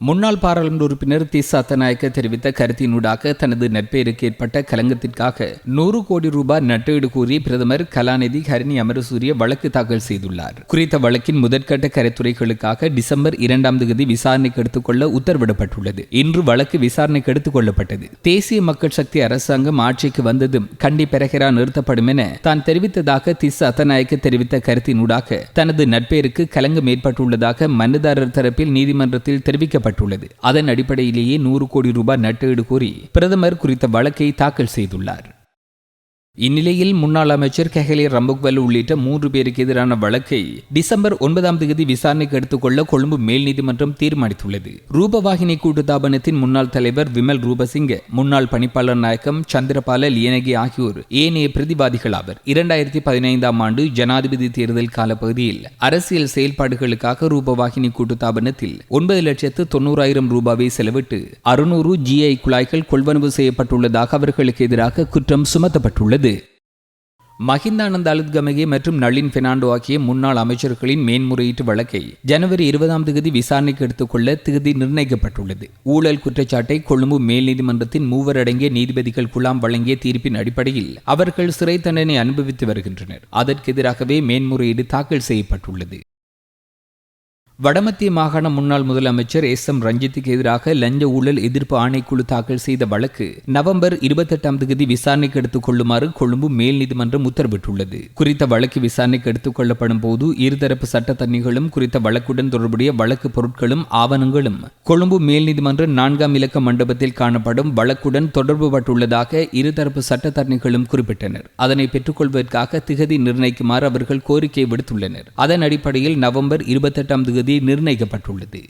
முன்னாள் பாராளுமன்ற உறுப்பினர் தி சத்தநாயக்க தெரிவித்த கருத்தினூடாக தனது நட்பெயருக்கு ஏற்பட்ட கலங்கத்திற்காக நூறு கோடி ரூபாய் நட்டீடு கூறி பிரதமர் கலாநிதி ஹரிணி அமரசூரிய வழக்கு தாக்கல் செய்துள்ளார். குறித்த வழக்கின் முதற்கட்ட கருத்துறைகளுக்காக டிசம்பர் இரண்டாம் தேதி விசாரணைக்கு எடுத்துக்கொள்ள உத்தரவிடப்பட்டுள்ளது. இன்று வழக்கு விசாரணைக்கு எடுத்துக் கொள்ளப்பட்டது. தேசிய மக்கள் சக்தி அரசாங்கம் ஆட்சிக்கு வந்ததும் கண்டி பெரகரா நிறுத்தப்படும் என தான் தெரிவித்ததாக தி சத்தநாயக்க தெரிவித்த கருத்தினூடாக தனது நட்பெயருக்கு கலங்கம் ஏற்பட்டுள்ளதாக மனுதாரர் தரப்பில் நீதிமன்றத்தில் தெரிவிக்கப்பட்டது செய்யப்பட்டுள்ளது அதன் அடிப்படையிலேயே நூறு கோடி ரூபாய் நட்டீடு கோரி பிரதமர் குறித்த வழக்கை தாக்கல் செய்துள்ளார். இந்நிலையில் முன்னாள் அமைச்சர் கெஹலே ரம்புக்வல் உள்ளிட்ட மூன்று பேருக்கு எதிரான வழக்கை டிசம்பர் ஒன்பதாம் தேதி விசாரணைக்கு எடுத்துக்கொள்ள கொழும்பு மேல் நீதிமன்றம் தீர்மானித்துள்ளது. ரூபவாகினி கூட்டுத்தாபனத்தின் முன்னாள் தலைவர் விமல் ரூபசிங்க முன்னாள் பணிப்பாளர் நாயக்கம் சந்திரபால லியனகி ஆகியோர் ஏனைய பிரதிவாதிகள் ஆவர். இரண்டாயிரத்தி பதினைந்தாம் ஆண்டு ஜனாதிபதி தேர்தல் காலப்பகுதியில் அரசியல் செயல்பாடுகளுக்காக ரூபவாகினி கூட்டுத்தாபனத்தில் ஒன்பது லட்சத்து தொண்ணூறாயிரம் ரூபாவை செலவிட்டு அறுநூறு ஜிஐ குழாய்கள் கொள்வனவு செய்யப்பட்டுள்ளதாக அவர்களுக்கு எதிராக குற்றம் சுமத்தப்பட்டுள்ளது. மஹிந்தானந்த அலுத்கமகே மற்றும் நளின் பெர்னாண்டோ ஆகிய முன்னாள் அமைச்சர்களின் மேன்முறையீட்டு வழக்கை ஜனவரி இருபதாம் தேதி விசாரணைக்கு எடுத்துக்கொள்ள தேதி நிர்ணயிக்கப்பட்டுள்ளது. ஊழல் குற்றச்சாட்டை கொழும்பு மேல் நீதிமன்றத்தின் மூவர் அடங்கிய நீதிபதிகள் குழாம் வழங்கிய தீர்ப்பின் அடிப்படையில் அவர்கள் சிறை தண்டனை அனுபவித்து வருகின்றனர். அதற்கு எதிராகவே மேன்முறையீடு தாக்கல் செய்யப்பட்டுள்ளது. வடமத்திய மாகாண முன்னாள் முதலமைச்சர் எஸ் எம் ரஞ்சித்துக்கு எதிராக லஞ்ச ஊழல் எதிர்ப்பு ஆணைக்குழு தாக்கல் செய்த வழக்கு நவம்பர் இருபத்தெட்டாம் தேதி விசாரணைக்கு எடுத்துக் கொள்ளுமாறு கொழும்பு மேல் நீதிமன்றம் உத்தரவிட்டுள்ளது. குறித்த வழக்கு விசாரணைக்கு எடுத்துக் கொள்ளப்படும் போது இருதரப்பு சட்டத்தன்னிகளும் குறித்த வழக்குடன் தொடர்புடைய வழக்கு பொருட்களும் ஆவணங்களும் கொழும்பு மேல் நீதிமன்ற நான்காம் இலக்க மண்டபத்தில் காணப்படும் வழக்குடன் தொடர்புபட்டுள்ளதாக இருதரப்பு சட்டத்தரணிகளும் குறிப்பிட்டனர். அதனை பெற்றுக்கொள்வதற்காக திகதி நிர்ணயிக்குமாறு அவர்கள் கோரிக்கை விடுத்துள்ளனர். அதன் அடிப்படையில் நவம்பர் இருபத்தெட்டாம் தேதி நிர்ணயிக்கப்பட்டுள்ளது.